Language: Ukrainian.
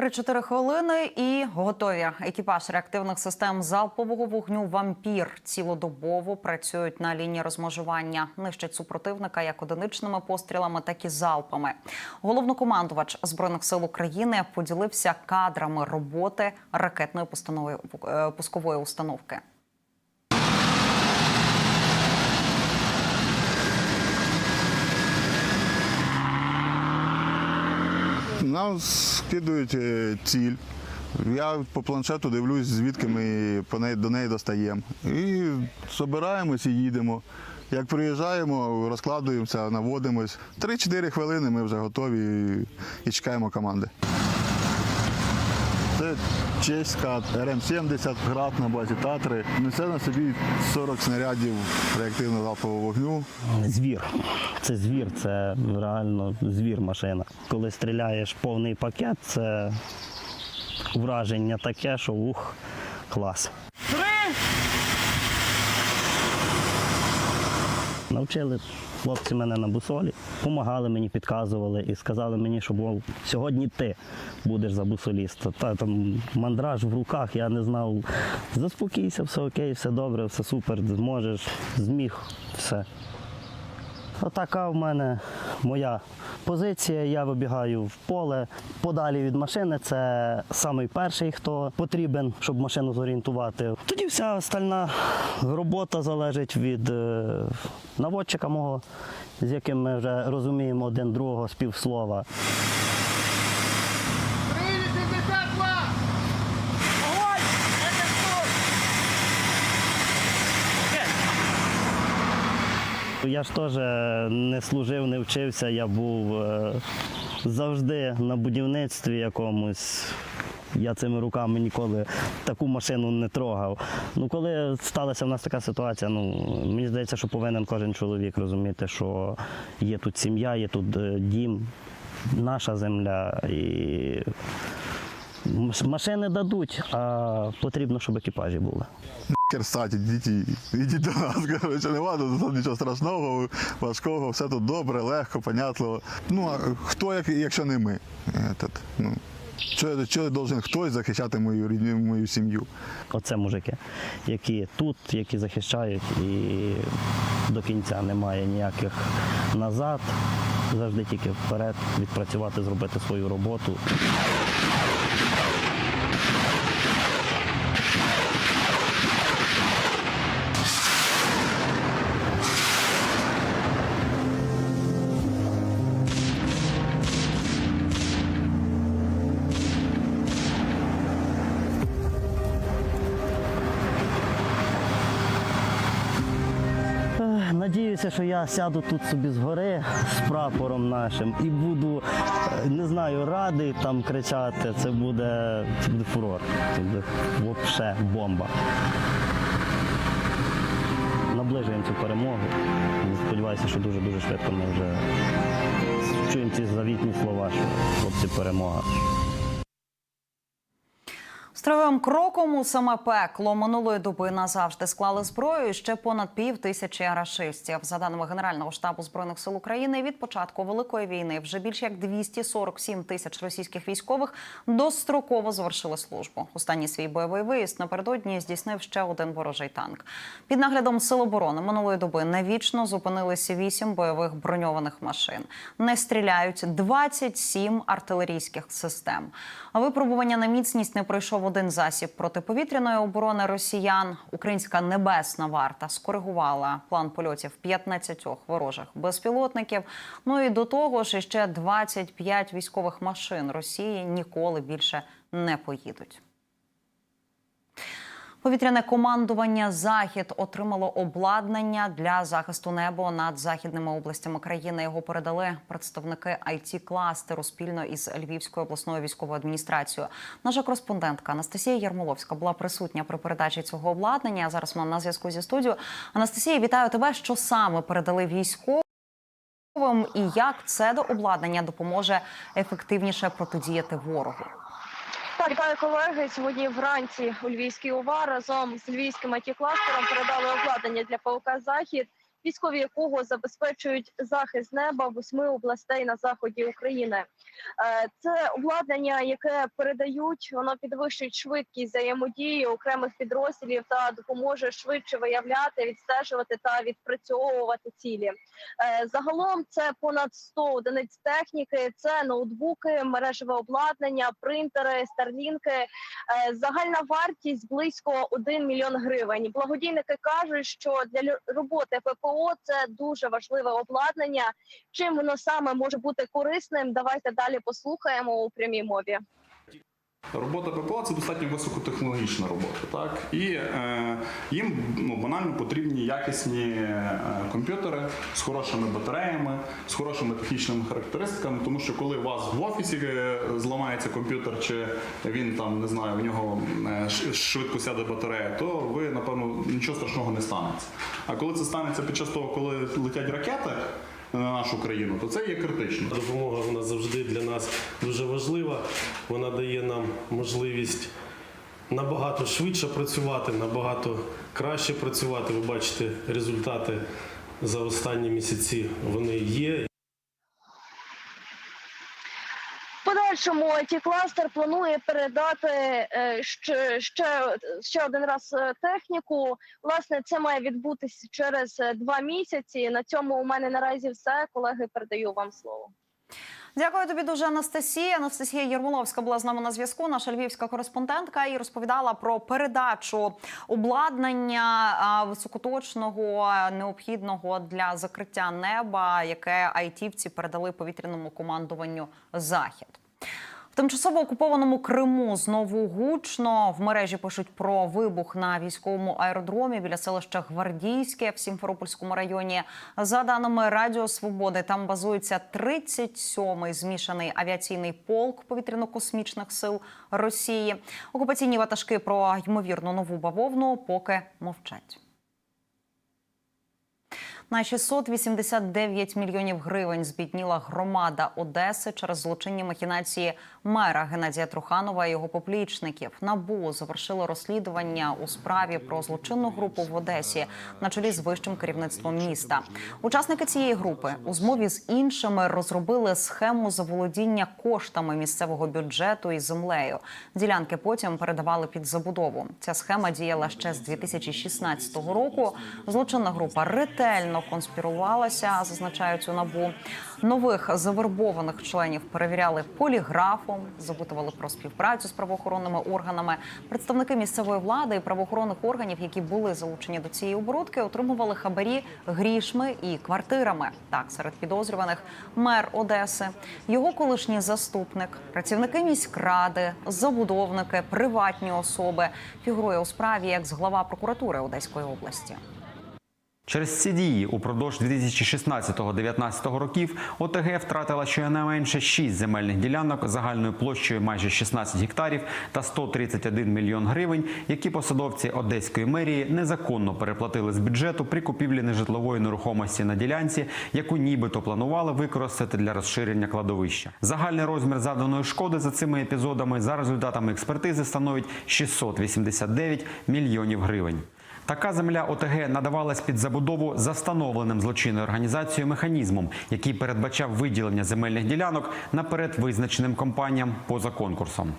3-4 хвилини і готові. Екіпаж реактивних систем залпового вогню Вампір цілодобово працюють на лінії розмежування. Нищать супротивника як одиничними пострілами, так і залпами. Головнокомандувач збройних сил України поділився кадрами роботи ракетної е, пускової установки. Нам скидують е, ціль. Я по планшету дивлюсь, звідки ми по неї, до неї достаємо. І збираємось і їдемо. Як приїжджаємо, розкладуємося, наводимось. 3-4 хвилини ми вже готові і, і чекаємо команди. Чеська РМ-70 град на базі Татри. Несе на собі 40 снарядів реактивного залпового вогню. Звір. Це звір, це реально звір машина. Коли стріляєш повний пакет, це враження таке, що ух, клас. Навчили хлопці мене на бусолі, допомагали мені, підказували і сказали мені, що мов, сьогодні ти будеш за бусоліста. Та там мандраж в руках, я не знав. Заспокійся, все окей, все добре, все супер, зможеш, зміг, все. Отака в мене моя позиція. Я вибігаю в поле подалі від машини. Це самий перший, хто потрібен, щоб машину зорієнтувати. Тоді вся остальна робота залежить від е, наводчика мого, з яким ми вже розуміємо один другого з Я ж теж не служив, не вчився. Я був е, завжди на будівництві якомусь. Я цими руками ніколи таку машину не трогав. Ну, коли сталася в нас така ситуація, ну мені здається, що повинен кожен чоловік розуміти, що є тут сім'я, є тут е, дім, наша земля і машини дадуть, а потрібно, щоб екіпажі були. Керсать, ідіть, ідіть до нас. Коротше, нема тут нічого страшного, важкого, все тут добре, легко, понятливо. Ну, а хто, як, якщо не ми? Этот, ну, що, що должен хтось захищати мою рідню, мою сім'ю? Оце мужики, які тут, які захищають, і до кінця немає ніяких назад. Завжди тільки вперед відпрацювати, зробити свою роботу. Надіюся, що я сяду тут собі згори з прапором нашим і буду, е, не знаю, радий там кричати. Це буде, це буде фурор. Це буде взагалі бомба. Наближуємо цю перемогу. Сподіваюся, що дуже-дуже швидко ми вже чуємо ці завітні слова, що хлопці перемога. Строєвим кроком у саме пекло минулої доби назавжди склали зброю ще понад пів тисячі рашистів. За даними Генерального штабу збройних сил України, від початку великої війни вже більш як 247 тисяч російських військових достроково завершили службу. Останній свій бойовий виїзд напередодні здійснив ще один ворожий танк. Під наглядом сил оборони минулої доби навічно зупинилися вісім бойових броньованих машин. Не стріляють 27 артилерійських систем. А випробування на міцність не пройшов один засіб протиповітряної оборони росіян. Українська небесна варта скоригувала план польотів 15 ворожих безпілотників. Ну і до того ж, ще 25 військових машин Росії ніколи більше не поїдуть. Повітряне командування Захід отримало обладнання для захисту неба над західними областями країни. Його передали представники it кластеру спільно із Львівською обласною військовою адміністрацією. Наша кореспондентка Анастасія Ярмоловська була присутня при передачі цього обладнання. Зараз вона на зв'язку зі студією. Анастасія, вітаю тебе. Що саме передали військовим і як це до обладнання допоможе ефективніше протидіяти ворогу? Вітаю колеги. Сьогодні вранці у Львівській ОВА разом з львівським it кластером передали обладнання для ПОК Захід. Військові якого забезпечують захист неба восьми областей на заході України. Е, Це обладнання, яке передають, воно підвищить швидкість взаємодії окремих підрозділів та допоможе швидше виявляти, відстежувати та відпрацьовувати цілі. Е, Загалом це понад 100 одиниць техніки, це ноутбуки, мережеве обладнання, принтери, старлінки. Е, Загальна вартість близько 1 мільйон гривень. Благодійники кажуть, що для роботи ППО це дуже важливе обладнання. Чим воно саме може бути корисним? Давайте далі послухаємо у прямій мові. Робота ППО це достатньо високотехнологічна робота, так і е, їм ну, банально потрібні якісні е, комп'ютери з хорошими батареями, з хорошими технічними характеристиками. Тому що коли у вас в офісі е, зламається комп'ютер, чи він там не знаю, у нього е, швидко сяде батарея, то ви напевно нічого страшного не станеться. А коли це станеться під час того, коли летять ракети на нашу країну, то це є критично. Допомога вона завжди для нас дуже важлива. Вона дає нам можливість набагато швидше працювати, набагато краще працювати. Ви бачите, результати за останні місяці вони є. В подальшому it кластер планує передати е, ще, ще, ще один раз е, техніку. Власне, це має відбутися через е, два місяці. На цьому у мене наразі все. Колеги, передаю вам слово. Дякую тобі дуже, Анастасія. Анастасія Єрмоловська була з нами на зв'язку. Наша львівська кореспондентка і розповідала про передачу обладнання високоточного необхідного для закриття неба, яке айтівці передали повітряному командуванню Захід. В тимчасово окупованому Криму знову гучно в мережі пишуть про вибух на військовому аеродромі біля селища Гвардійське в Сімферопольському районі. За даними Радіо Свободи, там базується 37-й змішаний авіаційний полк повітряно-космічних сил Росії. Окупаційні ватажки про ймовірну нову бавовну поки мовчать. На 689 мільйонів гривень збідніла громада Одеси через злочинні махінації мера Геннадія Труханова і його поплічників. Набу завершило розслідування у справі про злочинну групу в Одесі на чолі з вищим керівництвом міста. Учасники цієї групи у змові з іншими розробили схему заволодіння коштами місцевого бюджету і землею. Ділянки потім передавали під забудову. Ця схема діяла ще з 2016 року. Злочинна група ретельно конспірувалася, зазначають у набу. Нових завербованих членів перевіряли поліграфом, запитували про співпрацю з правоохоронними органами. Представники місцевої влади і правоохоронних органів, які були залучені до цієї оборудки, отримували хабарі грішми і квартирами. Так, серед підозрюваних мер Одеси, його колишній заступник, працівники міськради, забудовники, приватні особи фігурує у справі як з глава прокуратури Одеської області. Через ці дії упродовж 2016-2019 років ОТГ втратила щонайменше 6 земельних ділянок загальною площею майже 16 гектарів та 131 мільйон гривень, які посадовці одеської мерії незаконно переплатили з бюджету при купівлі нежитлової нерухомості на ділянці, яку нібито планували використати для розширення кладовища. Загальний розмір завданої шкоди за цими епізодами за результатами експертизи становить 689 мільйонів гривень. Така земля ОТГ надавалась під забудову за встановленим злочинною організацією механізмом, який передбачав виділення земельних ділянок наперед визначеним компаніям поза конкурсом.